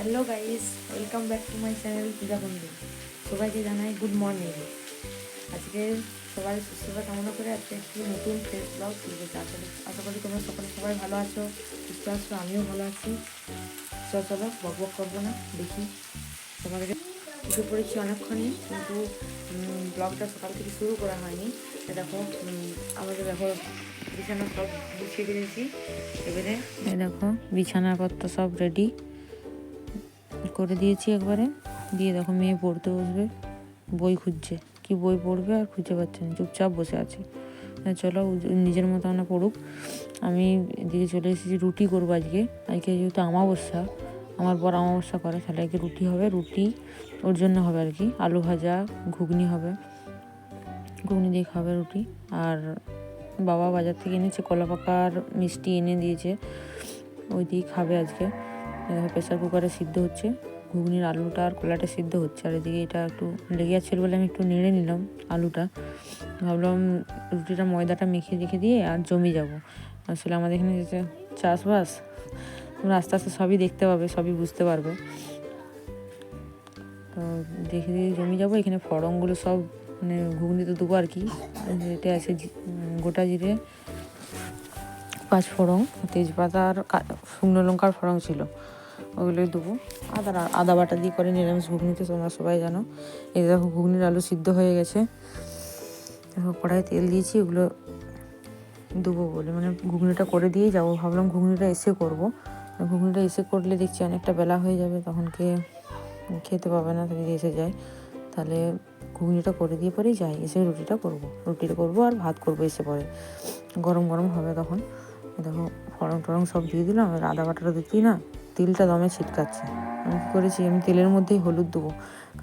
Hello guys welcome back to my channel Puja বন্ধু সবাইকে জানাই গুড মর্নিং আজকে সবাই সুস্থতা কামনা করে আজকে একটি নতুন ফ্রেশ ব্লগ শুরু করছি আশা করি তোমরা সকলে সবাই ভালো আছো, সুস্থ আছো, আমিও ভালো আছি। চলো চলো, বক বক করব না, দেখি তোমাদেরকে উঠে পড়েছি অনেকক্ষণই, কিন্তু ব্লগটা সকাল থেকে শুরু করা হয়নি। দেখো আমাদের দেখো বিছানা সব গুছিয়ে দিয়েছি, এবারে দেখো, বিছানাপত্র সব রেডি করে দিয়েছি একবারে। দিয়ে দেখো মেয়ে পড়তে বসবে, বই খুঁজছে। কি বই পড়বে আর খুঁজে পাচ্ছে না, চুপচাপ বসে আছে। চলো নিজের মতো আমরা পড়ুক। আমি এদিকে চলে এসেছি রুটি করব আজকে। আজকে যেহেতু আমাবস্যা, আমার বর আমাবস্যা করে, তাহলে আজকে রুটি হবে, রুটি ওর জন্য হবে আর কি। আলু ভাজা, ঘুগনি হবে। ঘুগনি দিয়ে খাবে রুটি। আর বাবা বাজার থেকে এনেছে কলা পাকার মিষ্টি এনে দিয়েছে। ওই দিয়ে খাবে আজকে। প্রেসার কুকারে সিদ্ধ হচ্ছে। ঘুগনির আলুটা আর কলাটা সিদ্ধ হচ্ছে। আর এদিকে এটা একটু লেগে যাচ্ছিল বলে আমি একটু নেড়ে নিলাম আলুটা। ভাবলাম রুটিটা ময়দাটা মেখে রেখে দিয়ে আর জমি যাব। আসলে আমাদের এখানে যে চাষবাস, তোমরা আস্তে আস্তে সবই দেখতে পাবে, সবই বুঝতে পারবে। তো দেখে দিয়ে জমি যাব। এখানে ফড়ংগুলো সব মানে ঘুগনিতে দেবো আর কি। এটা আছে গোটা জিরে, পাঁচ ফোড়ন তেজপাতা আর শুকনো লঙ্কার ফোড়ন ছিল। ওগুলোই দেবো। আদা আদা বাটা দিয়ে করে নিরামিষ ঘুগনিতে তোমরা সবাই জানো। এই দেখো ঘুগনির আলু সিদ্ধ হয়ে গেছে। দেখো কড়াই তেল দিয়েছি ওগুলো দেবো বলে। মানে ঘুগনিটা করে দিয়েই যাব। ভাবলাম ঘুগনিটা এসে করব। ঘুগনিটা এসে করলে দেখছি অনেকটা বেলা হয়ে যাবে, তখন কে খেতে পাবে না যদি এসে যায়। তাহলে ঘুগনিটা করে দিয়ে পরেই যাই, এসে রুটিটা করব। রুটিটা করব আর ভাত করব এসে পরে। গরম গরম হবে তখন। দেখো ফড়ং টরং সব দিয়ে দিলাম আর আদা বাটাটা দিতেই না? তেলটা দমে ছিটকাচ্ছে। আমি কী করেছি? আমি তেলের মধ্যেই হলুদ দেবো।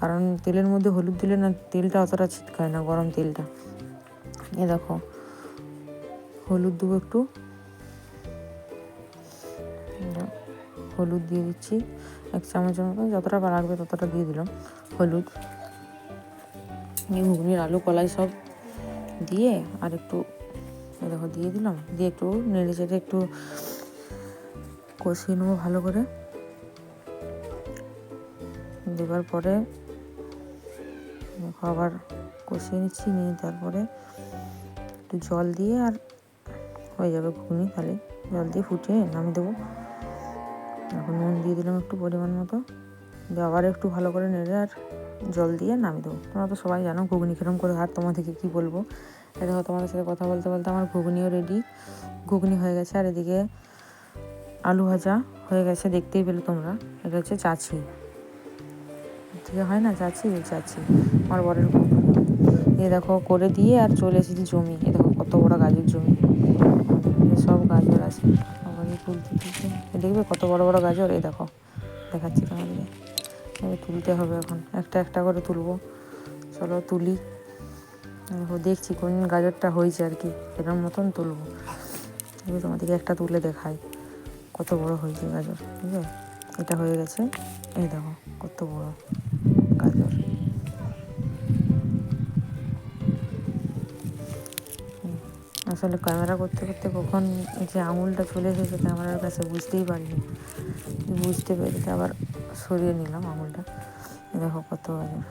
কারণ তেলের মধ্যে হলুদ দিলে না তেলটা অতটা ছিটকায় না, গরম তেলটা। এ দেখো, হলুদ দেবো একটু। হলুদ দিয়ে দিচ্ছি। এক চামচের মতো যতটা লাগবে ততটা দিয়ে দিলাম হলুদ। এই ঘুগনির আলু, কলাই সব দিয়ে আর একটু দেখো, দিয়ে দিলাম। দিয়ে একটু নেড়ে চেড়ে একটু কষিয়ে নেব ভালো করে। দেবার পরে আবার কষিয়ে নিচ্ছি, নিয়ে তারপরে একটু জল দিয়ে আর হয়ে যাবে ঘুগনি তাহলে। জল দিয়ে ফুটিয়ে নামিয়ে দেবো। এখন নুন দিয়ে দিলাম একটু পরিমাণ মতো। দিয়ে আবার একটু ভালো করে নেড়ে আর জল দিয়ে নামিয়ে দেবো। তোমরা তো সবাই জানো ঘুগনি কিরম করে আর তোমাদেরকে কী বলব? দেখো তোমাদের সাথে কথা বলতে বলতে আমার ঘুগনিও রেডি ঘুগনি হয়ে গেছে আর এদিকে আলু ভাজা হয়ে গেছে, দেখতেই পেলে তোমরা। এটা হচ্ছে চাচি। থেকে হয় না চাচি? চাচি। আমার বরের। এ দেখো, করে দিয়ে আর চলে এসেছি জমি। এ দেখো, কত বড় গাজর জমি। সব গাজর আছে। দেখবে কত বড় বড় গাজর? এ দেখো, দেখাচ্ছি তোমাদের তুলতে হবে এখন। একটা একটা করে তুলবো। চলো তুলি। দেখো, দেখছি কোন গাজরটা হয়েছে আর কি। এরকম মতন তুলবো। তোমাদেরকে একটা তুলে দেখাই। কত বড় হয়েছে গাজর? ঠিক আছে? এটা হয়ে গেছে। এই দেখো, কত বড় গাজর। আসলে ক্যামেরা করতে করতে কখন যে আঙুলটা চলে এসেছে ক্যামেরার কাছে বুঝতেই পারিনি। বুঝতে পেরেছে, আবার সরিয়ে নিলাম আঙুলটা। দেখো কত গাজর।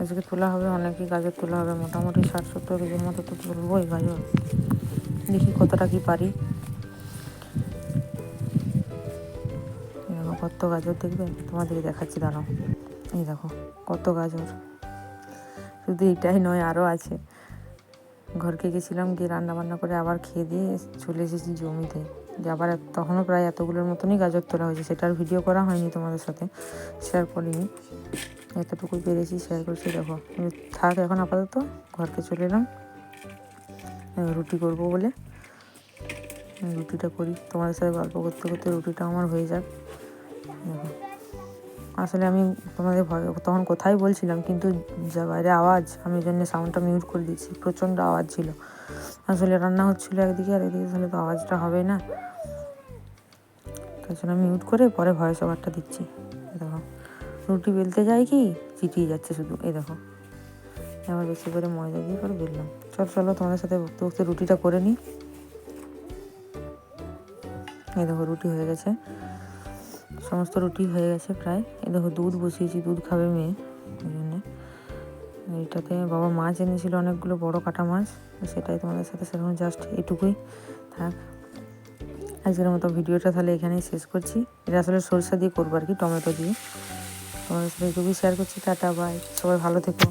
আজকে তোলা হবে, অনেকই গাজর তোলা হবে। মোটামুটি ষাট সত্তর কেজির মতো তো তুলবো এই গাজর। দেখি কতটা কি পারি। কত গাজর দেখবে? তোমাদেরকে দেখাচ্ছি, দাঁড়াও। এই দেখো, কত গাজর। শুধু এটাই নয় আরও আছে। ঘরকে গেছিলাম, গিয়ে রান্না বান্না করে আবার খেয়ে দিয়ে চলে এসেছি জমিতে। যে আবার তখনও প্রায় এতগুলোর মতনই গাজর তোলা হয়েছে। সেটার ভিডিও করা হয়নি তোমাদের সাথে শেয়ার করিনি। এতটুকুই পেরেছি শেয়ার করছি, দেখো। থাক, এখন আপাতত ঘরকে চলে এলাম। রুটি করব বলে। রুটিটা করি। তোমাদের সাথে গল্প করতে করতে রুটিটা আমার হয়ে যাক। আসলে আমি তোমাদের তখন কোথায় বলছিলাম, কিন্তু যা বাইরে আওয়াজ, আমি জন্য সাউন্ডটা মিউট করে দিয়েছি, প্রচণ্ড আওয়াজ ছিল। আসলে রান্না হচ্ছিল একদিকে আর এদিকে তাহলে তো আওয়াজটা হবে না। তার জন্য মিউট করে পরে ভয়েস ওভারটা দিচ্ছি। এই দেখো, রুটি বেলতে যাই কি? চিটিয়ে যাচ্ছে শুধু, এই দেখো। আবার বেশি করে ময়দা দিয়ে পরে বেললাম। চল, চলো, তোমাদের সাথে বকতে বকতে রুটিটা করে নিই। এই দেখো, রুটি হয়ে গেছে। সমস্ত রুটি হয়ে গেছে প্রায়। এ দেখো দুধ বসিয়েছি, দুধ খাবে মেয়ে ওই জন্যে। এইটাতে বাবা মাছ এনেছিল অনেকগুলো বড় কাটা মাছ, সেটাই তোমাদের সাথে সেরকম জাস্ট এটুকুই থাক, আজকের মতো ভিডিওটা তাহলে এখানেই শেষ করছি। এটা আসলে সরষা দিয়ে করব আর কি, টমেটো দিয়ে। তোমাদের সাথে এটুকুই শেয়ার করছি, টাটা বাই সবাই ভালো থেকো।